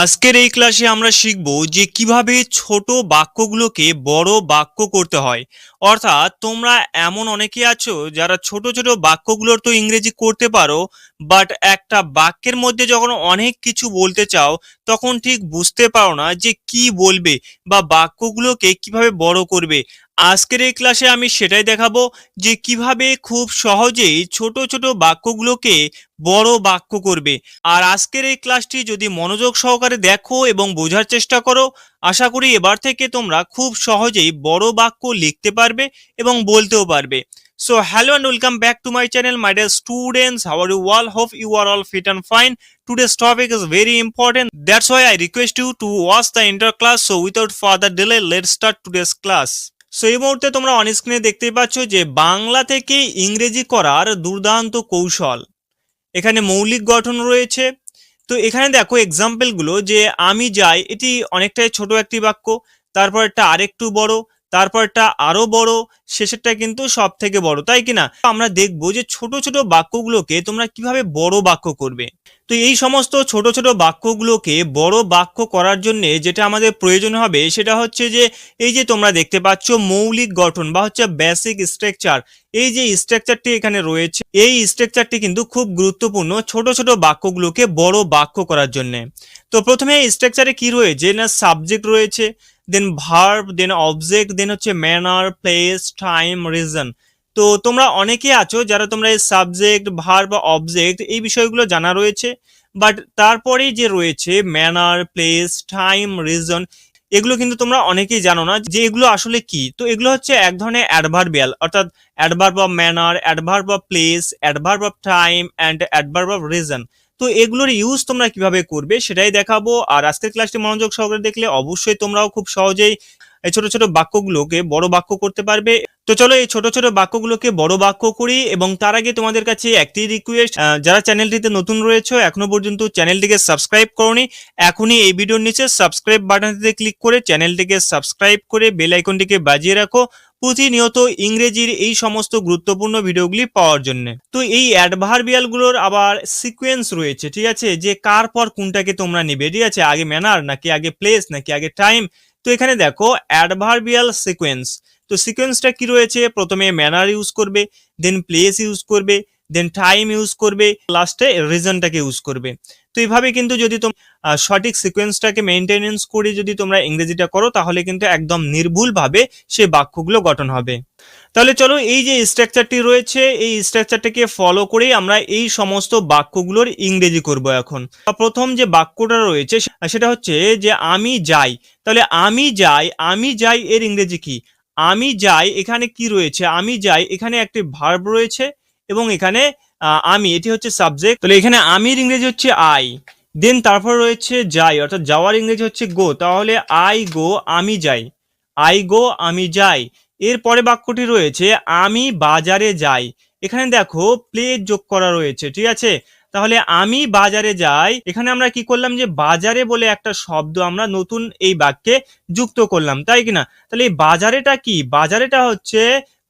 আজকের এই ক্লাসে আমরা শিখব যে কীভাবে ছোট বাক্যগুলোকে বড় বাক্য করতে হয়। অর্থাৎ তোমরা এমন অনেকে আছো যারা ছোট ছোট বাক্যগুলোর তো ইংরেজি করতে পারো বাট একটা বাক্যের মধ্যে যখন অনেক কিছু বলতে চাও, তখন ঠিক বুঝতে পারো না যে কি বলবে বা বাক্যগুলোকে কীভাবে বড় করবে। আজকের এই ক্লাসে আমি সেটাই দেখাবো যে কীভাবে খুব সহজেই ছোট ছোট বাক্যগুলোকে বড় বাক্য করবে। আর আজকের এই ক্লাসটি যদি মনোযোগ সহকারে দেখো এবং বোঝার চেষ্টা করো, আশা করি এবার থেকে তোমরা খুব সহজেই বড় বাক্য লিখতে পারবে এবং বলতেও পারবে। So hello and welcome back to my channel my dear students how are you all hope you are all fit and fine today's topic is very important. That's why i request you to watch the entire class. So, without further delay, let's start today's class. So এই মুহূর্তে তোমরা on স্ক্রিনে দেখতেই পাচ্ছ যে বাংলা থেকে ইংরেজি করার দুর্দান্ত কৌশল। এখানে মৌলিক গঠন রয়েছে। তো এখানে দেখো এক্সাম্পলগুলো যে আমি যাই, এটি অনেকটাই ছোট একটি বাক্য তারপরটা আরেকটু বড় তারপরটা আরও বড়, শেষেরটা কিন্তু সব থেকে বড়, তাই কিনা? আমরা দেখব যে ছোট ছোট বাক্যগুলোকে তোমরা কীভাবে বড় বাক্য করবে। তো এই সমস্ত ছোট ছোট বাক্যগুলোকে বড় বাক্য করার জন্য যেটা আমাদের প্রয়োজন হবে, সেটা হচ্ছে যে এই যে তোমরা দেখতে পাচ্ছ মৌলিক গঠন বা হচ্ছে বেসিক স্ট্রাকচার এই যে স্ট্রাকচারটি এখানে রয়েছে, এই স্ট্রাকচারটি কিন্তু খুব গুরুত্বপূর্ণ ছোট ছোট বাক্যগুলোকে বড় বাক্য করার জন্য। তো প্রথমে স্ট্রাকচারে কি রয়েছে? না সাবজেক্ট রয়েছে দেন ভার্ব দেন অবজেক্ট দেন হচ্ছে ম্যানার প্লেস টাইম রিজন তো তোমরা অনেকে আছো যারা তোমরা এই সাবজেক্ট ভার বা অবজেক্ট এই বিষয়গুলো জানা রয়েছে বাট তারপরেই যে রয়েছে ম্যানার প্লেস টাইম রিজন এগুলো কিন্তু তোমরা অনেকেই জানো না যে এগুলো আসলে কি। তো এগুলো হচ্ছে এক ধরনের অ্যাডভার্বিয়াল অর্থাৎ adverb of manner adverb of place adverb of time and adverb of reason তো এগুলোর ইউজ তোমরা কীভাবে করবে সেটাই দেখাবো। আর আজকের ক্লাসটি মনোযোগ সহকারে দেখলে অবশ্যই তোমরাও খুব সহজেই এই ছোট ছোট বাক্যগুলোকে বড় বাক্য করতে পারবে। তো চলো এই ছোট ছোট বাক্যগুলোকে বড় বাক্য করি এবং তার আগে তোমাদের কাছে একটি রিকোয়েস্ট যারা চ্যানেলটিতে নতুন রয়েছে, এখনও পর্যন্ত চ্যানেলটিকে সাবস্ক্রাইব করনি, এখনই এই ভিডিওর নিচে সাবস্ক্রাইব বাটনটিতে ক্লিক করে চ্যানেলটিকে সাবস্ক্রাইব করে বেল আইকনটিকে বাজিয়ে রাখো প্রতিনিয়ত ইংরেজির এই সমস্ত গুরুত্বপূর্ণ ভিডিওগুলি পাওয়ার জন্য। তো এই অ্যাডভার্বিয়ালগুলোর আবার সিকোয়েন্স রয়েছে, ঠিক আছে? যে কার পর কোনটাকে তোমরা নিবে, ঠিক আছে? আগে ম্যানার নাকি আগে প্লেস নাকি আগে টাইম তো এখানে দেখো অ্যাডভার্বিয়াল সিকোয়েন্স তো সিকোয়েন্সটা কি রয়েছে? প্রথমে ম্যানার ইউজ করবে দেন প্লেস ইউজ করবে দেন টাইম ইউজ করবে লাস্টে রিজনটাকে ইউজ করবে। তো এইভাবে কিন্তু যদি তোমরা সঠিক সিকোয়েন্সটাকে মেনটেনেন্স করে যদি তোমরা ইংরেজিটা করো, তাহলে কিন্তু একদম নির্ভুলভাবে সে বাক্যগুলো গঠন হবে। তাহলে চলো এই যে স্ট্রাকচারটি রয়েছে, এই স্ট্রাকচারটাকে ফলো করেই আমরা এই সমস্ত বাক্যগুলোর ইংরেজি করব এখন। প্রথম যে বাক্যটা রয়েছে সেটা হচ্ছে যে আমি যাই। তাহলে আমি যাই আমি যাই এর ইংরেজি কি? আমি যাই, এখানে কি রয়েছে? আমি যাই, এখানে একটি ভার্ব রয়েছে এবং এখানে আমি, এটি হচ্ছে সাবজেক্ট তাহলে এখানে আমির ইংরেজি হচ্ছে আই দেন তারপর রয়েছে যাই, অর্থাৎ যাওয়ার ইংরেজি হচ্ছে গো তাহলে আই গো আমি যাই। আই গো আমি যাই। এর পরে বাক্যটি রয়েছে, আমি বাজারে যাই। এখানে দেখো প্লে যোগ করা রয়েছে, ঠিক আছে? তাহলে আমি বাজারে যাই, এখানে আমরা কি করলাম যে, বাজারে বলে একটা শব্দ আমরা নতুন এই বাক্যে যুক্ত করলাম, তাই কিনা? তাহলে এই বাজারেটা কি? বাজারেটা হচ্ছে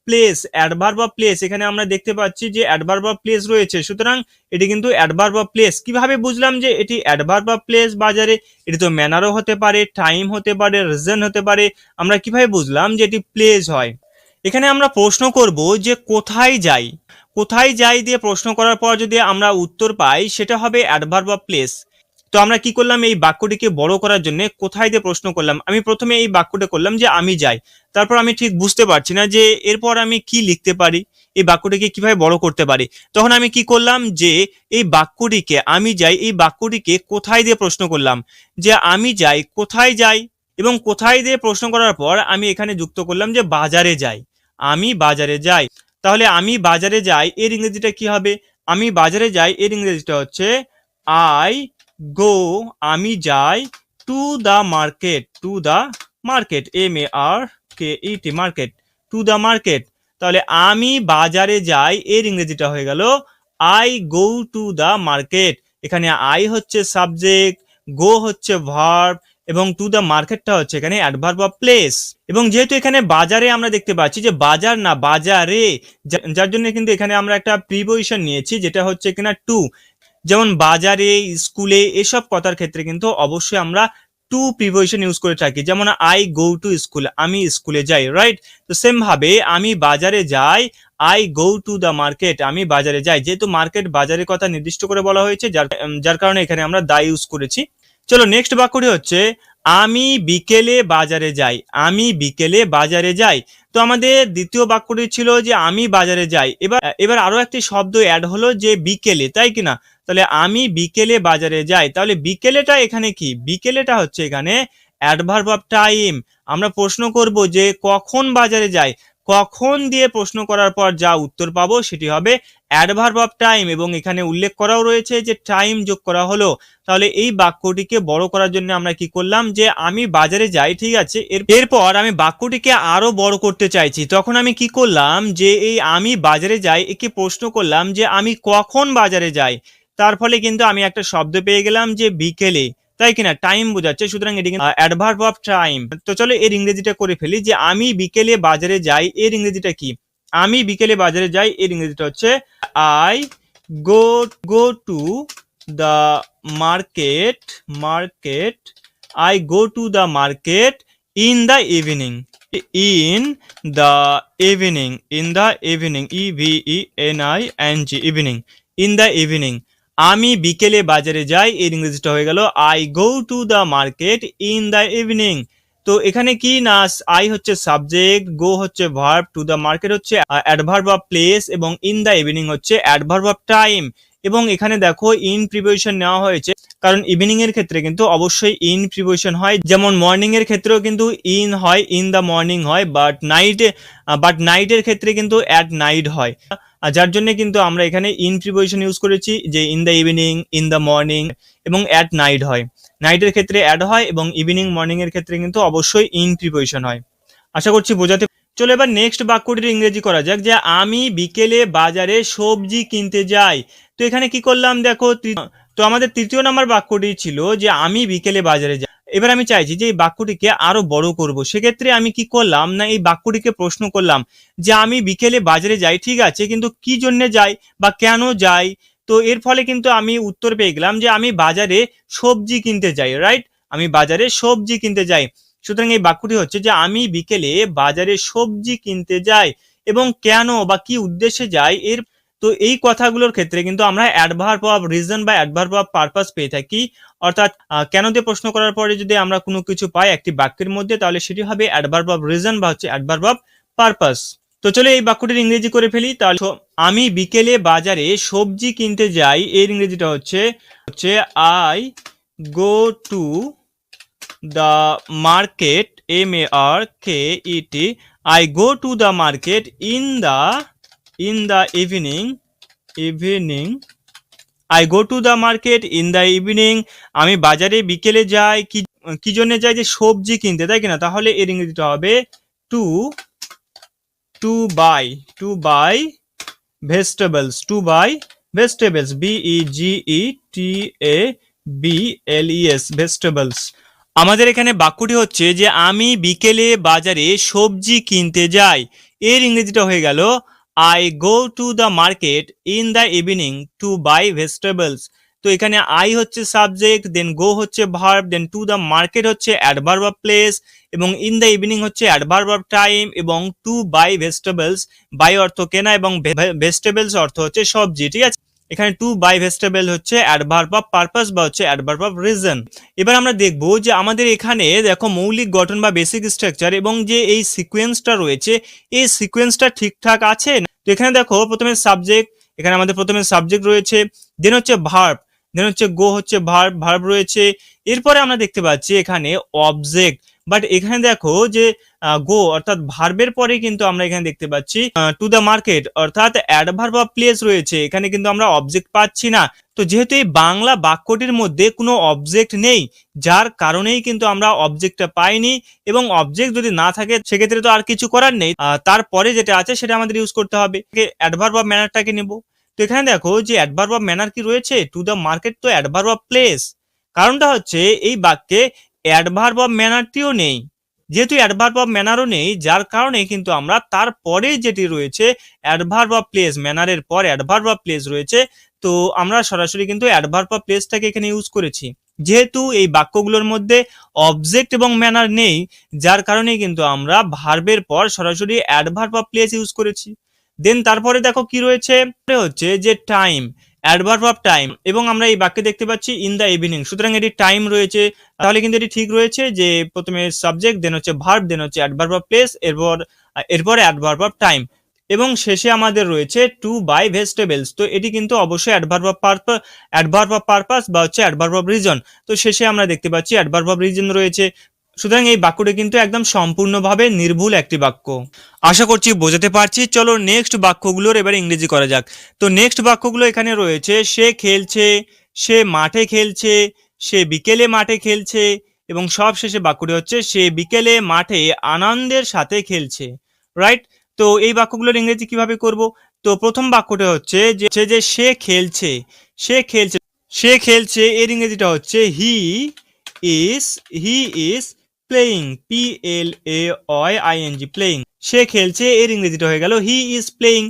প্লেস অ্যাডভার্ব অফ প্লেস এখানে আমরা দেখতে পাচ্ছি যে অ্যাডভার্ব অফ প্লেস রয়েছে। সুতরাং এটি কিন্তু অ্যাডভার্ব অফ প্লেস কীভাবে বুঝলাম যে এটি অ্যাডভার্ব অফ প্লেস বাজারে? এটি তো ম্যানারও হতে পারে টাইম হতে পারে রিজন হতে পারে। আমরা কীভাবে বুঝলাম যে এটি প্লেস হয়? এখানে আমরা প্রশ্ন করব যে কোথায় যাই? কোথায় যাই দিয়ে প্রশ্ন করার পর যদি আমরা উত্তর পাই, সেটা হবে অ্যাডভার্ব অফ প্লেস তো আমরা কি করলাম? এই বাক্যটিকে বড় করার জন্য কোথায় দিয়ে প্রশ্ন করলাম? আমি প্রথমে এই বাক্যটা করলাম যে আমি যাই। তারপর আমি ঠিক বুঝতে পারছি না যে এরপর আমি কি লিখতে পারি? এই বাক্যটিকে কীভাবে বড় করতে পারি? তখন আমি কি করলাম যে এই বাক্যটিকে আমি যাই, এই বাক্যটিকে কোথায় দিয়ে প্রশ্ন করলাম? যে আমি যাই, কোথায় যাই এবং কোথায় দিয়ে প্রশ্ন করার পর আমি এখানে যুক্ত করলাম যে বাজারে যাই। আমি বাজারে যাই। তাহলে আমি বাজারে যাই, এর ইংরেজিটা কি হবে? আমি বাজারে যাই, এর ইংরেজিটা হচ্ছে আই গো, আমি যাই to the market to the market M A R K E T market to the market তাহলে আমি বাজারে যাই, এর ইংরেজিটা হয়ে গেল I go to the market এখানে আই হচ্ছে সাবজেক্ট গো হচ্ছে ভার্ব এবং টু দ্য মার্কেটটা হচ্ছে এখানে অ্যাডভার্ব অফ প্লেস এবং যেহেতু এখানে বাজারে আমরা দেখতে পাচ্ছি যে বাজার না, বাজারে, যার জন্য কিন্তু এখানে আমরা একটা প্রিপোজিশন নিয়েছি, যেটা হচ্ছে কিনা টু যেমন বাজারে, স্কুলে এসব কথার ক্ষেত্রে কিন্তু অবশ্যই আমরা টু প্রিপোজিশন ইউজ করে থাকি। যেমন আই গো টু স্কুল আমি স্কুলে যাই রাইট তো সেম ভাবে আমি বাজারে যাই I go to the market আমি বাজারে যাই। যেহেতু মার্কেট বাজারের কথা নির্দিষ্ট করে বলা হয়েছে, যার যার কারণে এখানে আমরা দা ইউজ করেছি। চলো নেক্সট বাক্যটি হচ্ছে, আমি বিকেলে বাজারে যাই, আমি বিকেলে বাজারে যাই। তো আমাদের দ্বিতীয় বাক্যটি ছিল যে, আমি বাজারে যাই। এবার এবার আরও একটি শব্দ অ্যাড হলো যে, বিকেলে, তাই কিনা? তাহলে আমি বিকেলে বাজারে যাই। তাহলে বিকেলেটা এখানে কি? বিকেলেটা হচ্ছে এখানে অ্যাডভার্ব অফ টাইম আমরা প্রশ্ন করব যে কখন বাজারে যাই? কখন দিয়ে প্রশ্ন করার পর যা উত্তর পাবো সেটি হবে অ্যাডভার্ব অফ টাইম এবং এখানে উল্লেখ করাও রয়েছে যে টাইম যোগ করা হলো। তাহলে এই বাক্যটিকে বড় করার জন্য আমরা কি করলাম যে আমি বাজারে যাই, ঠিক আছে? এর এরপর আমি বাক্যটিকে আরও বড় করতে চাইছি। তখন আমি কি করলাম যে এই আমি বাজারে যাই, একে প্রশ্ন করলাম যে আমি কখন বাজারে যাই? তার ফলে কিন্তু আমি একটা শব্দ পেয়ে গেলাম যে বিকেলে। তাই কিনা? টাইম বোঝাচ্ছে, সুতরাং এটি অ্যাডভার্ব অফ টাইম তো চলো এর ইংরেজিটা করে ফেলি যে আমি বিকেলে বাজারে যাই, এর ইংরেজিটা কি? আমি বিকেলে বাজারে যাই, এর ইংরেজিটা হচ্ছে I go go to the market market I go to the market in the evening in the evening in the evening E V E N I N G evening in the evening আমি বিকেলে বাজারে যাই, এর ইংরেজিটা হয়ে গেল I go to the market in the evening তো এখানে কি না আই হচ্ছে সাবজেক্ট গো হচ্ছে ভার্ব টু দ্য মার্কেট হচ্ছে অ্যাডভার্ব অফ প্লেস এবং ইন দ্য ইভিনিং হচ্ছে অ্যাডভার্ব অফ টাইম এবং এখানে দেখো ইন প্রিপোজিশন নেওয়া হয়েছে, কারণ ইভিনিং এর ক্ষেত্রে কিন্তু অবশ্যই ইন প্রিপোজিশন হয়। যেমন মর্নিং এর ক্ষেত্রেও কিন্তু ইন হয় ইন দ্য মর্নিং হয় বাট নাইট বাট নাইটের ক্ষেত্রে কিন্তু অ্যাট নাইট হয়। আর যার জন্য কিন্তু আমরা এখানে ইন প্রিপোজিশন ইউজ করেছি, যে in the evening in the morning এবং অ্যাট নাইট হয়। নাইটের ক্ষেত্রে অ্যাড হয় এবং ইভিনিং মর্নিং এর ক্ষেত্রে কিন্তু অবশ্যই ইন প্রিপোজিশন হয়। আশা করছি বোঝাতে চলো এবার নেক্সট বাক্যটির ইংরেজি করা যাক, যে আমি বিকেলে বাজারে সবজি কিনতে যাই। তো এখানে কি করলাম দেখো তো আমাদের তৃতীয় নাম্বার বাক্যটি ছিল যে আমি বিকেলে বাজারে যাই। এবার আমি চাইছি যে এই বাক্যটিকে আরও বড় করব। সেক্ষেত্রে আমি কি করলাম না এই বাক্যটিকে প্রশ্ন করলাম যে আমি বিকেলে বাজারে যাই, ঠিক আছে, কিন্তু কি জন্য যাই বা কেন যাই? তো এর ফলে কিন্তু আমি উত্তর পেয়ে গেলাম যে আমি বাজারে সবজি কিনতে যাই রাইট আমি বাজারে সবজি কিনতে যাই। সুতরাং এই বাক্যটি হচ্ছে যে আমি বিকেলে বাজারে সবজি কিনতে যাই এবং কেন বা কি উদ্দেশ্যে যাই, এর তো এই কথাগুলোর ক্ষেত্রে কিন্তু আমরা অ্যাডভার্ব অফ রিজন বা অ্যাডভার্ব অফ পারপাস পেয়ে থাকি। অর্থাৎ কেন দিয়ে প্রশ্ন করার পরে যদি আমরা কোনো কিছু পাই একটি বাক্যের মধ্যে, তাহলে সেটি হবে অ্যাডভার্ব অফ রিজন বা হচ্ছে অ্যাডভার্ব অফ পারপাস তো চলে এই বাক্যটির ইংরেজি করে ফেলি, তাহলে আমি বিকেলে বাজারে সবজি কিনতে যাই, এর ইংরেজিটা হচ্ছে হচ্ছে I go to the market M A R K E T I go to the market in the in the evening evening I go to the market in the evening আমি বাজারে বিকেলে যাই, কি জন্য যাই যে সবজি কিনতে, তাই কিনা? তাহলে এর ইংরেজিটা হবে to to buy to buy vegetables to buy vegetables V E G E T A B L E S vegetables আমাদের এখানে বাক্যটি হচ্ছে যে আমি বিকেলে বাজারে সবজি কিনতে যাই। এর ইংরেজিটা হয়ে গেল I go to the market in the evening to buy vegetables তো এখানে আই হচ্ছে সাবজেক্ট দেন গো হচ্ছে verb then to the market হচ্ছে অ্যাডভার্ব অফ প্লেস এবং ইন দ্য ইভিনিং হচ্ছে অ্যাডভার্ব অফ টাইম এবং টু বাই ভেজিটেবলস বাই অর্থ কেনা এবং ভেজিটেবলস অর্থ হচ্ছে সবজি, ঠিক আছে? এখানে টু বাই ভেজিটেবল হচ্ছে অ্যাডভার্ব অফ পারপাস বা হচ্ছে অ্যাডভার্ব অফ রিজন এবার আমরা দেখব যে আমাদের এখানে দেখো মৌলিক গঠন বা বেসিক স্ট্রাকচার এবং যে এই সিকোয়েন্সটা রয়েছে, এই সিকোয়েন্সটা ঠিকঠাক আছে? তো এখানে দেখো প্রথমে সাবজেক্ট এখানে আমাদের প্রথমে সাবজেক্ট রয়েছে দেন হচ্ছে ভার্ব দেন হচ্ছে গো হচ্ছে ভার্ব ভার্ব রয়েছে। এরপরে আমরা দেখতে পাচ্ছি এখানে অবজেক্ট বাট এখানে দেখো যে গো অর্থাৎ ভার্বের পরে কিন্তু আমরা এখানে দেখতে পাচ্ছি টু দ্য মার্কেট অর্থাৎ অ্যাডভার্ব অফ প্লেস রয়েছে। এখানে কিন্তু আমরা অবজেক্ট পাচ্ছি না। তো যেহেতু এই বাংলা বাক্যটির মধ্যে কোনো অবজেক্ট নেই, যার কারণেই কিন্তু আমরা অবজেক্টটা পাইনি এবং অবজেক্ট যদি না থাকে, সেক্ষেত্রে তো আর কিছু করার নেই। তারপরে যেটা আছে সেটা আমাদের ইউজ করতে হবে। অ্যাডভার্ব অফ ম্যানারটাকে নেব। তো এখানে দেখো যে অ্যাডভার্ব অফ ম্যানার কি রয়েছে? টু দ্য মার্কেট তো অ্যাডভার্ব অফ প্লেস কারণটা হচ্ছে এই বাক্যে অ্যাডভার্ব অফ ম্যানারটিও নেই। যেহেতু অ্যাডভার্ব অফ ম্যানারও নেই, যার কারণে কিন্তু আমরা তারপরে যেটি রয়েছে অ্যাডভার্ব অফ প্লেস ম্যানারের পর অ্যাডভার্ব অফ প্লেস রয়েছে, তো আমরা সরাসরি কিন্তু অ্যাডভার্ব অফ প্লেসটাকে এখানে ইউজ করেছি। যেহেতু এই বাক্যগুলোর মধ্যে অবজেক্ট এবং ম্যানার নেই, যার কারণে কিন্তু আমরা ভার্বের পর সরাসরি অ্যাডভার্ব অফ প্লেস ইউজ করেছি। দেন তারপরে দেখো কি রয়েছে? হচ্ছে যে টাইম অ্যাডভার্ব অফ টাইম এবং আমরা এই বাক্যে দেখতে পাচ্ছি ইন দ্য ইভিনিং সুতরাং এটি টাইম রয়েছে, তাহলে কিন্তু এটি ঠিক রয়েছে যে প্রথমে সাবজেক্ট দেন হচ্ছে ভার্ব দেন হচ্ছে অ্যাডভার্ব অফ প্লেস এরপর এরপর অ্যাডভার্ব অফ টাইম এবং শেষে আমাদের রয়েছে টু বাই ভেজিটেবলস তো এটি কিন্তু অবশ্যই adverb of purpose adverb of purpose বা হচ্ছে অ্যাডভার্ব অফ রিজন তো শেষে আমরা দেখতে পাচ্ছি অ্যাডভার্ব অফ রিজন রয়েছে। সুতরাং এই বাক্যটি কিন্তু একদম সম্পূর্ণভাবে নির্ভুল একটি বাক্য। আশা করছি বোঝাতে পারছি। চলো নেক্সট বাক্যগুলোর এবার ইংরেজি করা যাক। তো নেক্সট বাক্যগুলো এখানে রয়েছে, সে খেলছে, সে মাঠে খেলছে, সে বিকেলে মাঠে খেলছে এবং সব শেষে বাক্যটি হচ্ছে, সে বিকেলে মাঠে আনন্দের সাথে খেলছে। রাইট তো এই বাক্যগুলোর ইংরেজি কীভাবে করব? তো প্রথম বাক্যটা হচ্ছে যে যে সে খেলছে সে খেলছে সে খেলছে, এর ইংরেজিটা হচ্ছে he is he is playing P L A I N G playing সে খেলছে, এর ইংরেজিটা হয়ে গেল হি ইজ প্লেয়িং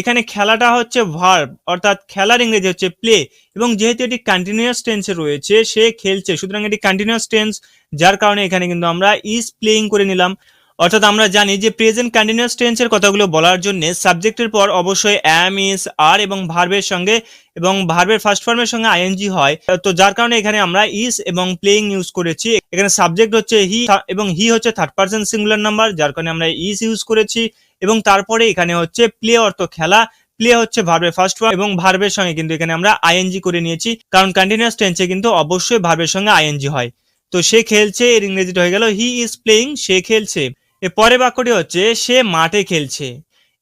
এখানে খেলাটা হচ্ছে ভার্ব অর্থাৎ খেলার ইংরেজি হচ্ছে প্লে এবং যেহেতু এটি কন্টিনিউয়াস টেন্সে রয়েছে, সে খেলছে, সুতরাং এটি কন্টিনিউয়াস টেন্স যার কারণে এখানে কিন্তু আমরা ইজ প্লেয়িং করে নিলাম। অর্থাৎ আমরা জানি যে প্রেজেন্ট কন্টিনিউয়াস টেন্সের কথাগুলো বলার জন্য সাবজেক্টের পর অবশ্যই অ্যাম ইস আর এবং ভার্বের সঙ্গে এবং ভার্বের ফার্স্ট ফর্মের সঙ্গে আইএনজি হয়। তো যার কারণে এখানে আমরা ইস এবং প্লেইং ইউজ করেছি। এখানে সাবজেক্ট হচ্ছে হি এবং হি হচ্ছে থার্ড পার্সন সিঙ্গুলার নাম্বার যার কারণে আমরা ইস ইউজ করেছি। এবং তারপরে এখানে হচ্ছে প্লে অর্থ খেলা। প্লে হচ্ছে ভার্বের ফার্স্ট ফর্ম এবং ভার্বের সঙ্গে কিন্তু এখানে আমরা আইএনজি করে নিয়েছি। কারণ কন্টিনিউয়াস টেন্সে কিন্তু অবশ্যই ভার্বের সঙ্গে আইএনজি হয়। তো সে খেলছে, এর ইংরেজিটা হয়ে গেল হি ইজ প্লেইং সে খেলছে। এর পরের বাক্যটি হচ্ছে, সে মাঠে খেলছে।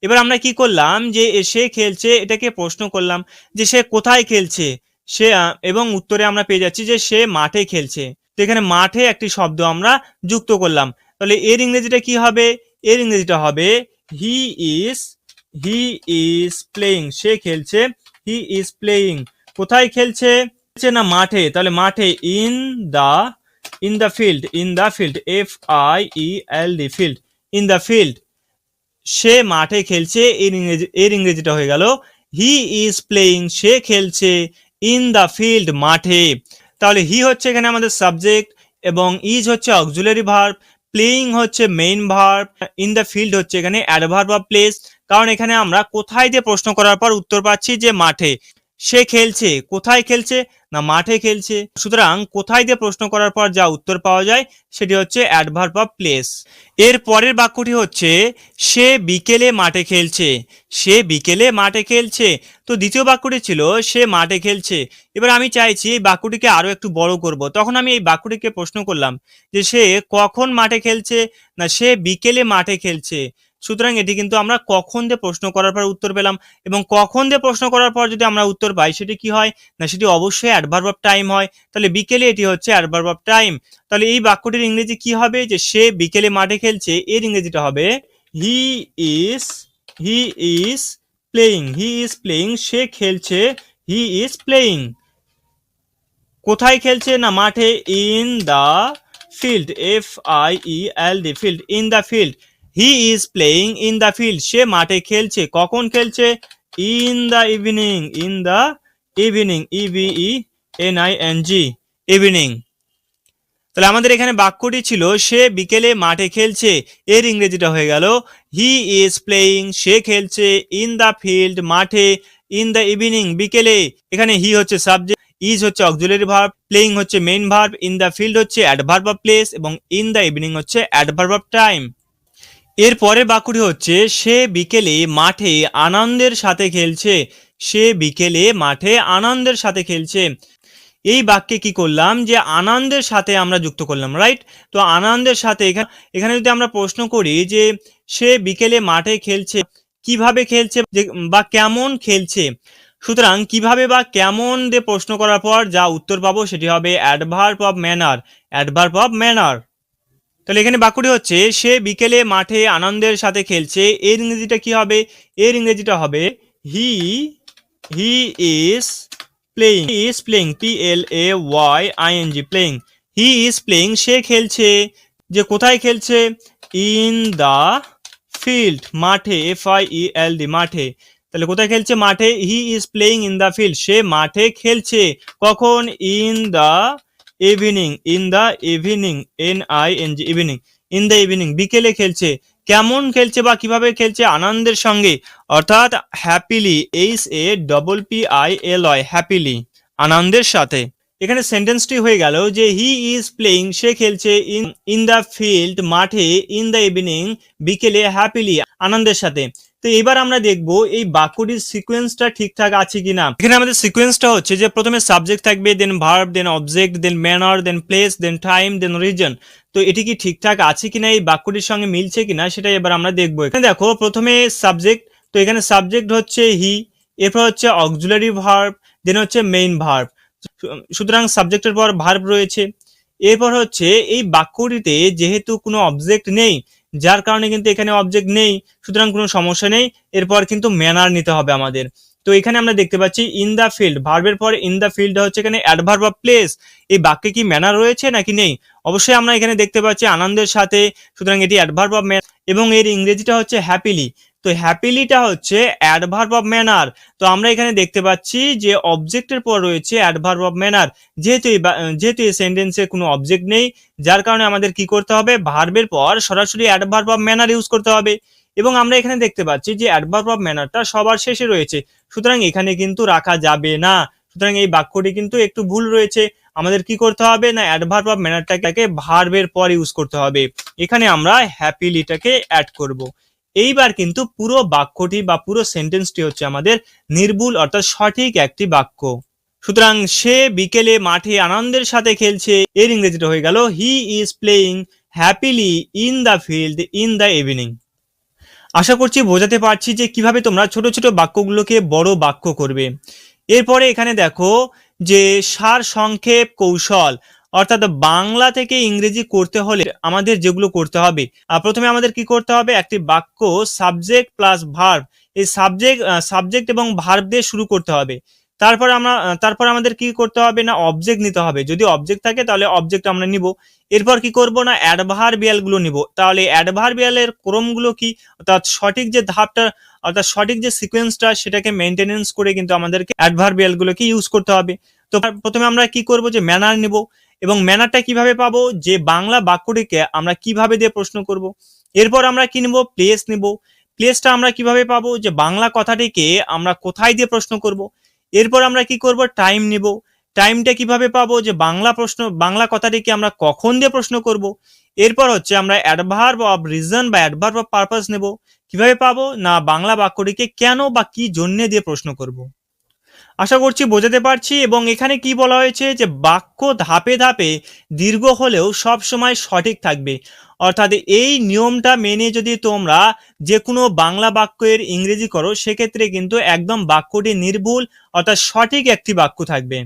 এবার আমরা কি করলাম যে সে খেলছে, এটাকে প্রশ্ন করলাম যে সে কোথায় খেলছে? সে এবং উত্তরে আমরা পেয়ে যাচ্ছি যে সে মাঠে খেলছে। তো এখানে মাঠে একটি শব্দ আমরা যুক্ত করলাম। তাহলে এর ইংরেজিটা কি হবে? এর ইংরেজিটা হবে he is he is playing সে খেলছে হি ইজ প্লেয়িং কোথায় খেলছে? না মাঠে? তাহলে মাঠে in the in the field in the field F I E L D field in the field সে মাঠে খেলছে, এর ইংরেজি, এর ইংরেজিটা হয়ে গেল হি ইজ প্লেয়িং সে খেলছে ইন দ্য ফিল্ড মাঠে। তাহলে হি হচ্ছে এখানে আমাদের সাবজেক্ট এবং ইজ হচ্ছে অক্সুলারি ভার্ব প্লেয়িং হচ্ছে main verb in the field হচ্ছে এখানে অ্যাডভার্ব অফ প্লেস কারণ এখানে আমরা কোথায় দিয়ে প্রশ্ন করার পর উত্তর পাচ্ছি যে মাঠে। সে খেলছে, কোথায় খেলছে না মাঠে খেলছে? সুতরাং কোথায় দিয়ে প্রশ্ন করার পর যা উত্তর পাওয়া যায় সেটি হচ্ছে অ্যাডভার্ব অফ প্লেস এর পরের বাক্যটি হচ্ছে, সে বিকেলে মাঠে খেলছে, সে বিকেলে মাঠে খেলছে। তো দ্বিতীয় বাক্যটি ছিল, সে মাঠে খেলছে। এবার আমি চাইছি এই বাক্যটিকে আরও একটু বড় করব। তখন আমি এই বাক্যটিকে প্রশ্ন করলাম যে সে কখন মাঠে খেলছে না সে বিকেলে মাঠে খেলছে? সুতরাং এটি কিন্তু আমরা কখন দিয়ে প্রশ্ন করার পর উত্তর পেলাম এবং কখন দিয়ে প্রশ্ন করার পর যদি আমরা উত্তর পাই, সেটি কি হয়? না, সেটি অবশ্যই অ্যাডভার্ব অফ টাইম হয়। তাহলে বিকেলে এটি হচ্ছে অ্যাডভার্ব অফ টাইম তাহলে এই বাক্যটির ইংরেজি কি হবে? যে সে বিকেলে মাঠে খেলছে, এর ইংরেজিটা হবে he is he is playing he is playing সে খেলছে হি ইজ প্লেয়িং কোথায় খেলছে? না, মাঠে in the field F I E L D field in the field he is playing in the field সে মাঠে খেলছে। কখন খেলছে? In the evening in the evening E V E N I N G evening তাহলে আমাদের এখানে বাক্যটি ছিল, সে বিকেলে মাঠে খেলছে। এর ইংরেজিটা হয়ে গেল হি ইজ প্লেয়িং সে খেলছে ইন দ্য ফিল্ড মাঠে ইন দ্য ইভিনিং বিকেলে। এখানে হি হচ্ছে সাবজেক্ট ইজ হচ্ছে অক্সিলারি ভার্ব প্লেইং হচ্ছে main verb in the field হচ্ছে অ্যাডভার্ব অফ প্লেস এবং ইন দ্য ইভিনিং হচ্ছে অ্যাডভার্ব অফ টাইম এর বাক্যটি হচ্ছে, সে বিকেলে মাঠে আনন্দের সাথে খেলছে। সে বিকেলে মাঠে আনন্দের সাথে খেলছে। এই বাক্যে কি করলাম যে, আনন্দের সাথে আমরা যুক্ত করলাম রাইট তো আনন্দের সাথে এখানে এখানে যদি আমরা প্রশ্ন করি যে, সে বিকেলে মাঠে খেলছে, কীভাবে খেলছে বা কেমন খেলছে? সুতরাং কীভাবে বা কেমন দিয়ে প্রশ্ন করার পর যা উত্তর পাবো সেটি হবে adverb of manner adverb of manner তাহলে এখানে বাক্যটি হচ্ছে, সে বিকেলে মাঠে আনন্দের সাথে খেলছে। এর ইংরেজিটা কি হবে? এর ইংরেজিটা হবে he he is playing is playing P L A Y I N G playing he is playing সে খেলছে, যে কোথায় খেলছে? ইন দ্য ফিল্ড মাঠে F I E L D মাঠে। তাহলে কোথায় খেলছে? মাঠে। He is playing in the field সে মাঠে খেলছে। কখন? In the evening in the evening N I N G evening in the evening বিকেলে খেলছে। কেমন খেলছে বা কীভাবে খেলছে আনন্দের সঙ্গে? অর্থাৎ happily H A double P I L Y happily আনন্দের সাথে। এখানে সেন্টেন্সটি হয়ে গেল যে হি ইজ প্লেইং সে খেলছে ইন ইন দ্য ফিল্ড মাঠে ইন দ্য ইভিনিং বিকেলে হ্যাপিলি আনন্দের সাথে। তো এবার আমরা দেখব এই বাক্যটির সিকোয়েন্সটা ঠিকঠাক আছে কিনা। এখানে আমাদের সিকোয়েন্সটা হচ্ছে যে প্রথমে সাবজেক্ট থাকবে then verb then object then manner then place then time then reason তো এটি কি ঠিকঠাক আছে কিনা, এই বাক্যটির সঙ্গে মিলছে কিনা, সেটা এবার আমরা দেখব। এখানে দেখো, প্রথমে সাবজেক্ট তো এখানে সাবজেক্ট হচ্ছে হি এরপর হচ্ছে অক্সুলারি ভার্ব দেন হচ্ছে মেইন ভার্ব সুতরাং সাবজেক্টের পর ভার্ব রয়েছে। এরপর হচ্ছে এই বাক্যটিতে যেহেতু কোনো অবজেক্ট নেই যার কারণে কিন্তু এখানে অবজেক্ট নেই, সুতরাং কোনো সমস্যা নেই। এরপর কিন্তু ম্যানার নিতে হবে আমাদের। তো এখানে আমরা দেখতে পাচ্ছি ইন দ্য ফিল্ড ভার্বের পর ইন দ্য ফিল্ড হচ্ছে এখানে অ্যাডভার্ব অফ প্লেস এই বাক্যে কি ম্যানার রয়েছে নাকি নেই? অবশ্যই আমরা এখানে দেখতে পাচ্ছি আনন্দের সাথে, সুতরাং এটি অ্যাডভার্ব অফ ম্যান এবং এর ইংরেজিটা হচ্ছে হ্যাপিলি তো হ্যাপিলিটা হচ্ছে অ্যাডভার্ব অফ ম্যানার তো আমরা এখানে দেখতে পাচ্ছি যে অবজেক্টের পর রয়েছে অ্যাডভার্ব অফ ম্যানার যেহেতু এই যেহেতু এই সেন্টেন্সে কোনো অবজেক্ট নেই, যার কারণে আমাদের কি করতে হবে? ভার্বের পর সরাসরি অ্যাডভার্ব অফ ম্যানার ইউজ করতে হবে। এবং আমরা এখানে দেখতে পাচ্ছি যে অ্যাডভার্ব অফ ম্যানারটা সবার শেষে রয়েছে। সুতরাং এখানে কিন্তু রাখা যাবে না। সুতরাং এই বাক্যটি কিন্তু একটু ভুল রয়েছে। আমাদের কি করতে হবে না অ্যাডভার্ব অফ ম্যানারটাকে ভার্বের পর ইউজ করতে হবে। এখানে আমরা হ্যাপিলিটাকে অ্যাড করব। এইবার কিন্তু পুরো বাক্যটি বা পুরো সেন্টেন্সটি হচ্ছে আমাদের নির্ভুল অর্থাৎ সঠিক একটি বাক্য। সুতরাং সে বিকেলে মাঠে আনন্দের সাথে খেলছে, এর ইংরেজিটা হয়ে গেল he is playing happily in the field in the evening আশা করছি বোঝাতে পারছি যে কীভাবে তোমরা ছোট ছোট বাক্যগুলোকে বড় বাক্য করবে। এরপরে এখানে দেখো যে সার সংক্ষেপ কৌশল অর্থাৎ বাংলা থেকে ইংরেজি করতে হলে আমাদের যেগুলো করতে হবে প্রথমে আমাদের কি করতে হবে? একটি বাক্য সাবজেক্ট প্লাস ভার্ব এই সাবজেক্ট সাবজেক্ট এবং ভার্ব দিয়ে শুরু করতে হবে। তারপর আমরা তারপর আমাদের কি করতে হবে না? অবজেক্ট নিতে হবে। যদি অবজেক্ট থাকে, তাহলে অবজেক্ট আমরা নিব। এরপর কি করব না? অ্যাডভার্বিয়ালগুলো নিব। তাহলে অ্যাডভার্বিয়ালের ক্রমগুলো কি? অর্থাৎ সঠিক যে ধাপটা, অর্থাৎ সঠিক যে সিকোয়েন্সটা সেটাকে মেনটেনেন্স করে কিন্তু আমাদেরকে অ্যাডভার্বিয়াল গুলোকে ইউজ করতে হবে। তো, প্রথমে আমরা কি করব? যে ম্যানার নিব। এবং ম্যানারটা কীভাবে পাবো? যে বাংলা বাক্যটিকে আমরা কীভাবে দিয়ে প্রশ্ন করব? এরপর আমরা কি নিব? প্লেস নিব। প্লেসটা আমরা কীভাবে পাবো? যে বাংলা কথাটিকে আমরা কোথায় দিয়ে প্রশ্ন করব? এরপর আমরা কি করব? টাইম নিব। টাইমটা কীভাবে পাবো? যে বাংলা প্রশ্ন, বাংলা কথাটিকে আমরা কখন দিয়ে প্রশ্ন করব? এরপর হচ্ছে আমরা অ্যাডভার্ব অফ রিজন বা অ্যাডভার্ব অফ পারপাস নেব। কীভাবে পাবো? না, বাংলা বাক্যটিকে কেন বা কি জন্যে দিয়ে প্রশ্ন করব? আশা করছি বোঝাতে পারছি এবং এখানে কি বলা হয়েছে যে বাক্য ধাপে ধাপে দীর্ঘ হলেও সব সময় সঠিক থাকবে। অর্থাৎ এই নিয়মটা মেনে যদি তোমরা যে কোনো বাংলা বাক্যের ইংরেজি করো, সেক্ষেত্রে কিন্তু একদম বাক্যটি নির্ভুল অর্থাৎ সঠিক একটি বাক্য থাকবে।